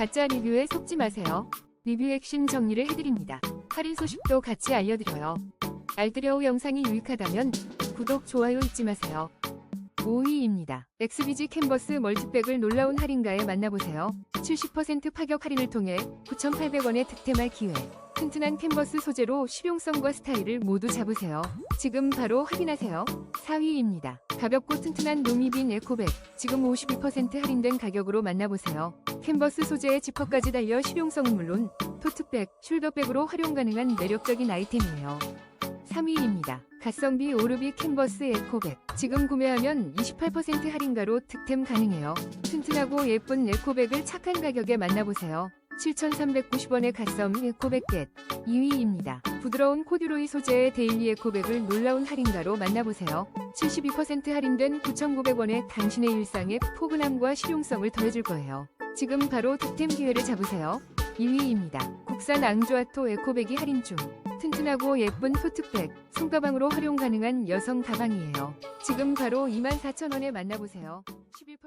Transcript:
가짜 리뷰에 속지 마세요. 리뷰 핵심 정리를 해드립니다. 할인 소식도 같이 알려드려요. 알뜰여우 영상이 유익하다면 구독, 좋아요 잊지 마세요. 5위입니다. 엑스비지 캔버스 멀티백을 놀라운 할인가에 만나보세요. 70% 파격 할인을 통해 9,800원에 득템할 기회. 튼튼한 캔버스 소재로 실용성과 스타일을 모두 잡으세요. 지금 바로 확인하세요. 4위입니다. 가볍고 튼튼한 루미빈 에코백. 지금 52% 할인된 가격으로 만나보세요. 캔버스 소재에 지퍼까지 달려 실용성은 물론 토트백, 숄더백으로 활용 가능한 매력적인 아이템이에요. 3위입니다. 가성비 오르비 캔버스 에코백. 지금 구매하면 28% 할인가로 득템 가능해요. 튼튼하고 예쁜 에코백을 착한 가격에 만나보세요. 7,390원의 가성비 에코백 겟. 2위입니다. 부드러운 코듀로이 소재의 데일리 에코백을 놀라운 할인가로 만나보세요. 72% 할인된 9,900원에 당신의 일상에 포근함과 실용성을 더해줄 거예요. 지금 바로 득템 기회를 잡으세요. 2위입니다. 국산 앙조아토 에코백이 할인 중. 튼튼하고 예쁜 토트백, 손가방으로 활용 가능한 여성 가방이에요. 지금 바로 24,000원에 만나보세요. 11%